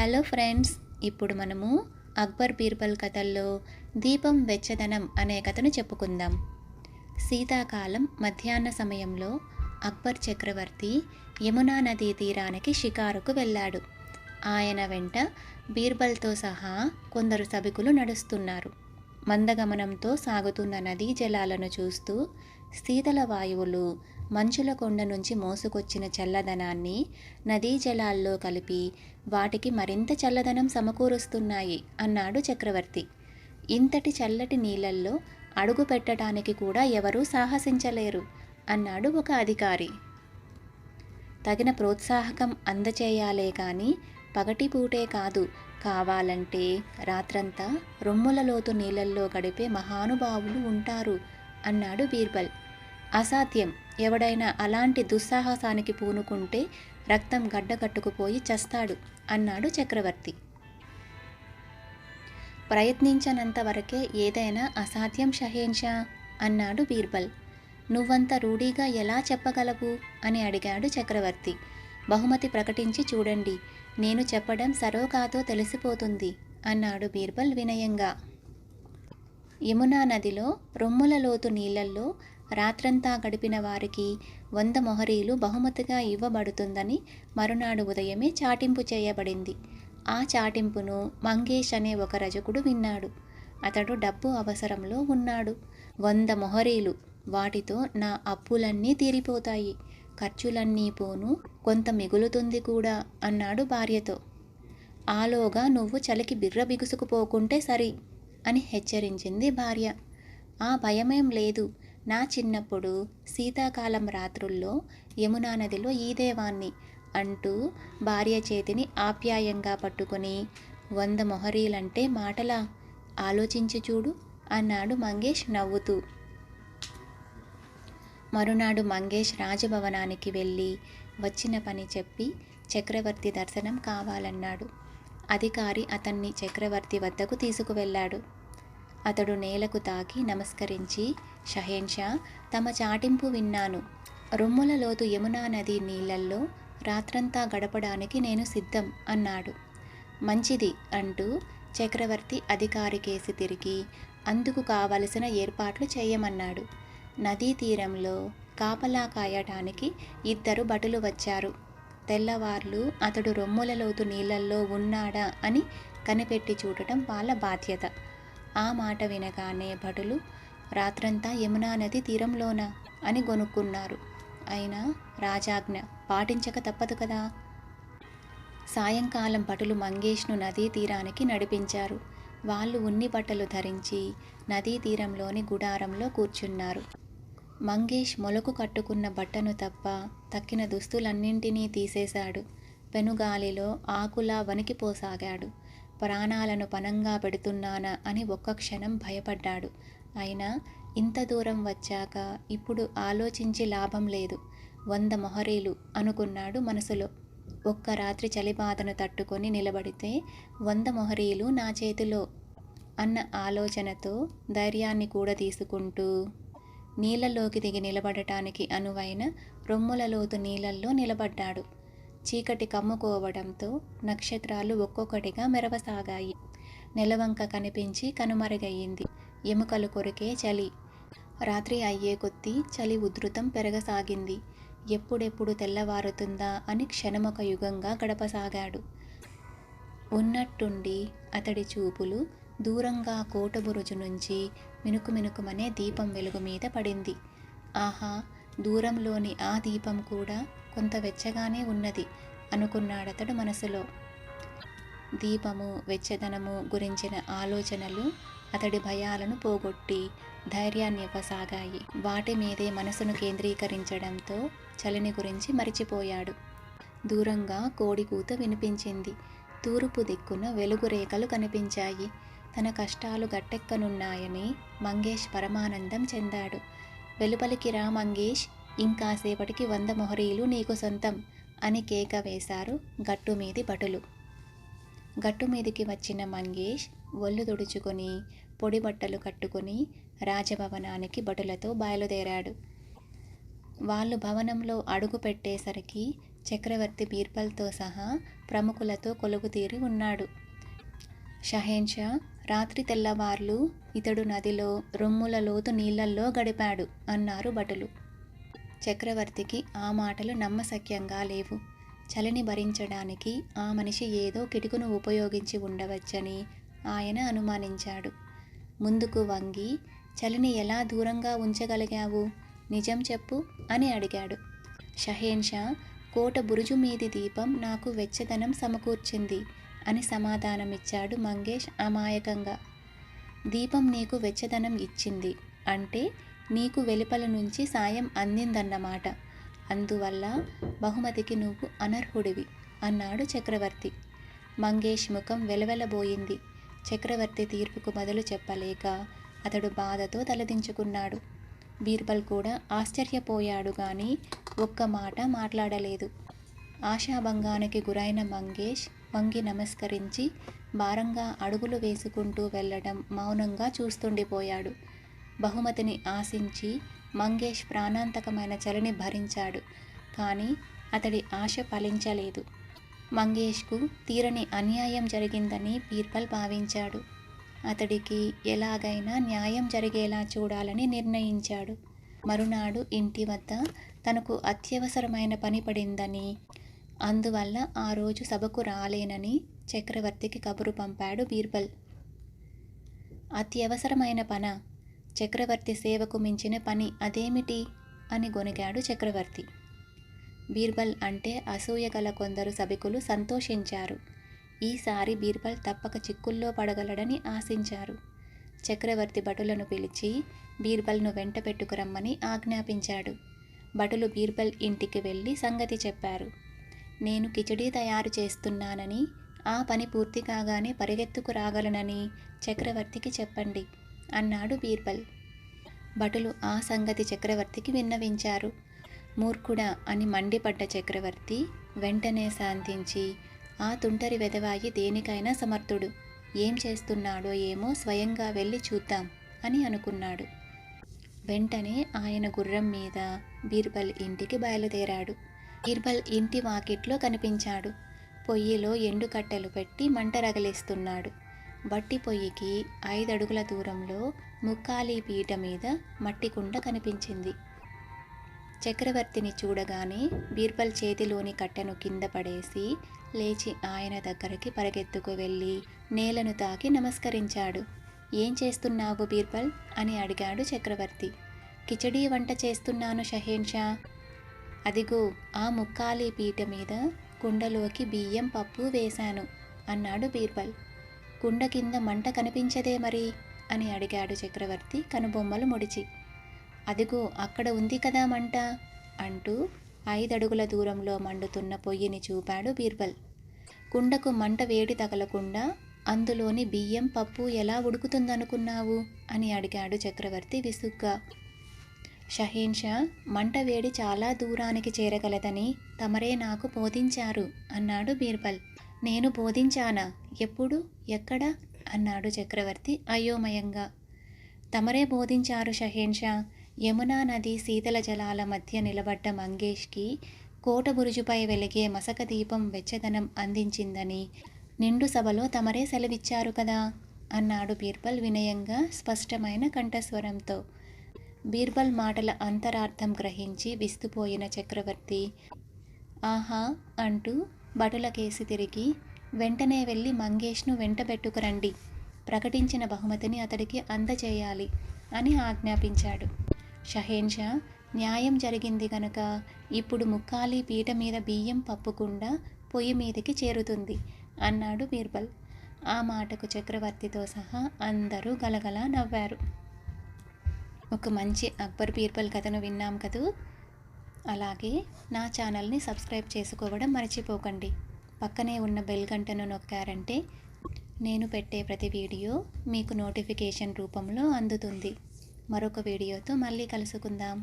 Hello friends ఇప్పుడు మనము అక్బర్ బీర్బల్ కథల్లో దీపం వెచ్చదనం అనే కథను చెప్పుకుందాం. శీతాకాలం మధ్యాహ్న సమయంలో అక్బర్ చక్రవర్తి యమునా నదీ తీరానికి షికారుకు వెళ్ళాడు. ఆయన వెంట బీర్బల్తో సహా కొందరు సభికులు నడుస్తున్నారు. మందగమనంతో సాగుతున్న నదీ జలాలను చూస్తూ శీతల వాయువులు మంచుల కొండ నుంచి మోసుకొచ్చిన చల్లదనాన్ని నదీ జలాల్లో కలిపి వాటికి మరింత చల్లదనం సమకూరుస్తున్నాయి అన్నాడు చక్రవర్తి. ఇంతటి చల్లటి నీళ్ళల్లో అడుగు పెట్టడానికి కూడా ఎవరూ సాహసించలేరు అన్నాడు ఒక అధికారి. తగిన ప్రోత్సాహకం అందచేయాలే కానీ పగటిపూటే కాదు. కావాలంటే రాత్రంతా రొమ్ముల లోతు నీళ్ళల్లో గడిపే మహానుభావులు ఉంటారు అన్నాడు బీర్బల్. అసాధ్యం. ఎవడైనా అలాంటి దుస్సాహసానికి పూనుకుంటే రక్తం గడ్డకట్టుకుపోయి చస్తాడు అన్నాడు చక్రవర్తి. ప్రయత్నించనంత వరకే ఏదైనా అసాధ్యం షహేన్షా అన్నాడు బీర్బల్. నువ్వంత రూఢీగా ఎలా చెప్పగలవు? అని అడిగాడు చక్రవర్తి. బహుమతి ప్రకటించి చూడండి నేను చెప్పడం సరో కాదో తెలిసిపోతుంది అన్నాడు బీర్బల్ వినయంగా. యమునా నదిలో రొమ్ముల లోతు నీళ్ళల్లో రాత్రంతా గడిపిన వారికి వంద మొహరీలు బహుమతిగా ఇవ్వబడుతుందని మరునాడు ఉదయమే చాటింపు చేయబడింది. ఆ చాటింపును మంగేష్ అనే ఒక రజకుడు విన్నాడు. అతడు డబ్బు అవసరంలో ఉన్నాడు. వంద మొహరీలు వాటితో నా అప్పులన్నీ తీరిపోతాయి. ఖర్చులన్నీ పోను కొంత మిగులుతుంది కూడా అన్నాడు భార్యతో. ఆలోగా నువ్వు చలికి బిర్ర బిగుసుకుపోకుంటే సరి అని హెచ్చరించింది భార్య. ఆ భయమేం లేదు. నా చిన్నప్పుడు శీతాకాలం రాత్రుల్లో యమునా నదిలో ఈదేవాన్ని అంటూ భార్య చేతిని ఆప్యాయంగా పట్టుకొని వంద మొహరీలంటే మాటలా? ఆలోచించి చూడు అన్నాడు మంగేష్ నవ్వుతూ. మరునాడు మంగేష్ రాజభవనానికి వెళ్ళి వచ్చిన పని చెప్పి చక్రవర్తి దర్శనం కావాలన్నాడు. అధికారి అతన్ని చక్రవర్తి వద్దకు తీసుకువెళ్ళాడు. అతడు నేలకు తాకి నమస్కరించి షహేన్షా తమ చాటింపు విన్నాను. రొమ్ముల లోతు యమునా నది నీళ్ళల్లో రాత్రంతా గడపడానికి నేను సిద్ధం అన్నాడు. మంచిది అంటూ చక్రవర్తి అధికారి కేసి తిరిగి అందుకు కావలసిన ఏర్పాట్లు చేయమన్నాడు. నదీ తీరంలో కాపలా కాయటానికి ఇద్దరు భటులు వచ్చారు. తెల్లవార్లు అతడు రొమ్ముల లోతు నీళ్ళల్లో ఉన్నాడా అని కనిపెట్టి చూడటం వాళ్ళ బాధ్యత. ఆ మాట వినగానే భటులు రాత్రంతా యమునా నది తీరంలోన అని గొనుక్కున్నారు. అయినా రాజాజ్ఞ పాటించక తప్పదు కదా? సాయంకాలం భటులు మంగేష్ను నదీ తీరానికి నడిపించారు. వాళ్ళు ఉన్ని బట్టలు ధరించి నదీ తీరంలోని గుడారంలో కూర్చున్నారు. మంగేష్ మొలకు కట్టుకున్న బట్టను తప్ప తక్కిన దుస్తులన్నింటినీ తీసేశాడు. పెనుగాలిలో ఆకులా వణికిపోసాగాడు ప్రాణాలను పనంగా పెడుతున్నానా అని ఒక్క క్షణం భయపడ్డాడు. అయినా ఇంత దూరం వచ్చాక ఇప్పుడు ఆలోచించి లాభం లేదు. వంద మొహరీలు అనుకున్నాడు మనసులో. ఒక్క రాత్రి చలిబాధను తట్టుకొని నిలబడితే వంద మొహరీలు నా చేతిలో అన్న ఆలోచనతో ధైర్యాన్ని కూడా తీసుకుంటూ నీళ్ళలోకి దిగి నిలబడటానికి అనువైన రొమ్ముల లోతు నీళ్ళల్లో నిలబడ్డాడు. చీకటి కమ్ముకోవడంతో నక్షత్రాలు ఒక్కొక్కటిగా మెరవసాగాయి. నెలవంక కనిపించి కనుమరుగయ్యింది. ఎముకలు కొరికే చలి. రాత్రి అయ్యే కొద్దీ చలి ఉధృతం పెరగసాగింది. ఎప్పుడెప్పుడు తెల్లవారుతుందా అని క్షణమొక యుగంగా గడపసాగాడు. ఉన్నట్టుండి అతడి చూపులు దూరంగా కోటబురుజు నుంచి మినుకు మినుకుమనే దీపం వెలుగు మీద పడింది. ఆహా దూరంలోని ఆ దీపం కూడా కొంత వెచ్చగానే ఉన్నది అనుకున్నాడతడు మనసులో. దీపము వెచ్చదనము గురించిన ఆలోచనలు అతడి భయాలను పోగొట్టి ధైర్యాన్ని ఇవ్వసాగాయి. వాటి మీదే మనసును కేంద్రీకరించడంతో చలిని గురించి మరిచిపోయాడు. దూరంగా కోడికూత వినిపించింది. తూర్పు దిక్కున వెలుగు రేఖలు కనిపించాయి. తన కష్టాలు గట్టెక్కనున్నాయని మంగేష్ పరమానందం చెందాడు. వెలుపలికి రా మంగేష్ ఇంకాసేపటికి వంద మొహరీలు నీకు సొంతం అని కేక వేశారు గట్టు మీది భటులు గట్టు మీదికి వచ్చిన మంగేష్ ఒళ్ళు తుడుచుకొని పొడి బట్టలు కట్టుకొని రాజభవనానికి భటులతో బయలుదేరాడు. వాళ్ళు భవనంలో అడుగు పెట్టేసరికి చక్రవర్తి బీర్బల్తో సహా ప్రముఖులతో కొలువుతీరి ఉన్నాడు. షహేన్షా రాత్రి తెల్లవార్లు ఇతడు నదిలో రొమ్ముల లోతు నీళ్ళల్లో గడిపాడు అన్నారు భటులు. చక్రవర్తికి ఆ మాటలు నమ్మశక్యంగా లేవు. చలిని భరించడానికి ఆ మనిషి ఏదో కిటుకును ఉపయోగించి ఉండవచ్చని ఆయన అనుమానించాడు. ముందుకు వంగి చలిని ఎలా దూరంగా ఉంచగలిగావు? నిజం చెప్పు అని అడిగాడు. షహేన్షా కోట బురుజు మీది దీపం నాకు వెచ్చదనం సమకూర్చింది అని సమాధానమిచ్చాడు మంగేష్ అమాయకంగా. దీపం నీకు వెచ్చదనం ఇచ్చింది అంటే నీకు వెలుపల నుంచి సాయం అందిందన్నమాట. అందువల్ల బహుమతికి నువ్వు అనర్హుడివి అన్నాడు చక్రవర్తి. మంగేష్ ముఖం వెలవెలబోయింది. చక్రవర్తి తీర్పుకు బదులు చెప్పలేక అతడు బాధతో తలదించుకున్నాడు. బీర్బల్ కూడా ఆశ్చర్యపోయాడు కానీ ఒక్క మాట మాట్లాడలేదు. ఆశాభంగానికి గురైన మంగేష్ వంగి నమస్కరించి భారంగా అడుగులు వేసుకుంటూ వెళ్ళడం మౌనంగా చూస్తుండిపోయాడు. బహుమతిని ఆశించి మంగేష్ ప్రాణాంతకమైన చలిని భరించాడు. కానీ అతడి ఆశ ఫలించలేదు. మంగేష్కు తీరని అన్యాయం జరిగిందని బీర్బల్ భావించాడు. అతడికి ఎలాగైనా న్యాయం జరిగేలా చూడాలని నిర్ణయించాడు. మరునాడు ఇంటి వద్ద తనకు అత్యవసరమైన పని పడిందని అందువల్ల ఆ రోజు సభకు రాలేనని చక్రవర్తికి కబురు పంపాడు బీర్బల్. అత్యవసరమైన పన? చక్రవర్తి సేవకు మించిన పని అదేమిటి అని గొనిగాడు చక్రవర్తి. బీర్బల్ అంటే అసూయ గల కొందరు సభికులు సంతోషించారు. ఈసారి బీర్బల్ తప్పక చిక్కుల్లో పడగలడని ఆశించారు. చక్రవర్తి భటులను పిలిచి బీర్బల్ను వెంట పెట్టుకురమ్మని ఆజ్ఞాపించాడు. భటులు బీర్బల్ ఇంటికి వెళ్ళి సంగతి చెప్పారు. నేను కిచడీ తయారు చేస్తున్నానని ఆ పని పూర్తి కాగానే పరిగెత్తుకు రాగలనని చక్రవర్తికి చెప్పండి అన్నాడు బీర్బల్. భటులు ఆ సంగతి చక్రవర్తికి విన్నవించారు. మూర్ఖుడా అని మండిపడ్డ చక్రవర్తి వెంటనే శాంతించి ఆ తుంటరి వెదవాయి దేనికైనా సమర్థుడు. ఏం చేస్తున్నాడో ఏమో స్వయంగా వెళ్ళి చూద్దాం అని అనుకున్నాడు. వెంటనే ఆయన గుర్రం మీద బీర్బల్ ఇంటికి బయలుదేరాడు. బీర్బల్ ఇంటి వాకిట్లో కనిపించాడు. పొయ్యిలో ఎండు కట్టెలు పెట్టి మంట రగలేస్తున్నాడు. బట్టి పొయ్యికి ఐదడుగుల దూరంలో ముక్కాలి పీట మీద మట్టి కుండ కనిపించింది. చక్రవర్తిని చూడగానే బీర్బల్ చేతిలోని కట్టెను కింద పడేసి లేచి ఆయన దగ్గరికి పరిగెత్తుకు వెళ్ళి నేలను తాకి నమస్కరించాడు. ఏం చేస్తున్నావు బీర్బల్? అని అడిగాడు చక్రవర్తి. కిచడీ వంట చేస్తున్నాను షహేన్షా. అదిగో ఆ ముక్కాలి పీట మీద కుండలోకి బియ్యం పప్పు వేశాను అన్నాడు బీర్బల్. కుండ కింద మంట కనిపించదే మరి? అని అడిగాడు చక్రవర్తి కనుబొమ్మలు ముడిచి. అదిగో అక్కడ ఉంది కదా మంట అంటూ ఐదడుగుల దూరంలో మండుతున్న పొయ్యిని చూపాడు బీర్బల్. కుండకు మంట వేడి తగలకుండా అందులోని బియ్యం పప్పు ఎలా ఉడుకుతుందనుకున్నావు? అని అడిగాడు చక్రవర్తి విసుగ్గా. షహీన్షా మంట వేడి చాలా దూరానికి చేరగలదని తమరే నాకు బోధించారు అన్నాడు బీర్బల్. నేను బోధించానా? ఎప్పుడు? ఎక్కడ? అన్నాడు చక్రవర్తి అయోమయంగా. తమరే బోధించారు షహేన్షా యమునా నది శీతల జలాల మధ్య నిలబడ్డ మంగేష్కి కోట బురుజుపై వెలిగే మసక దీపం వెచ్చదనం అందించిందని నిండు సభలో తమరే సెలవిచ్చారు కదా అన్నాడు బీర్బల్ వినయంగా స్పష్టమైన కంఠస్వరంతో. బీర్బల్ మాటల అంతరార్థం గ్రహించి విస్తుపోయిన చక్రవర్తి. ఆహా అంటూ బటులకేసి తిరిగి వెంటనే వెళ్ళి మంగేష్ను వెంటబెట్టుకురండి. ప్రకటించిన బహుమతిని అతడికి అందజేయాలి అని ఆజ్ఞాపించాడు. షహేన్షా న్యాయం జరిగింది గనక ఇప్పుడు ముక్కాలి పీట మీద బియ్యం పప్పుకుండా పొయ్యి మీదకి చేరుతుంది అన్నాడు బీర్బల్. ఆ మాటకు చక్రవర్తితో సహా అందరూ గలగలా నవ్వారు. ఒక మంచి అక్బర్ బీర్బల్ కథను విన్నాం కదూ? అలాగే నా ఛానల్ని సబ్స్క్రైబ్ చేసుకోవడం మర్చిపోకండి. పక్కనే ఉన్న బెల్ గంటను నొక్కారంటే నేను పెట్టే ప్రతి వీడియో మీకు నోటిఫికేషన్ రూపంలో అందుతుంది. మరొక వీడియోతో మళ్ళీ కలుసుకుందాం.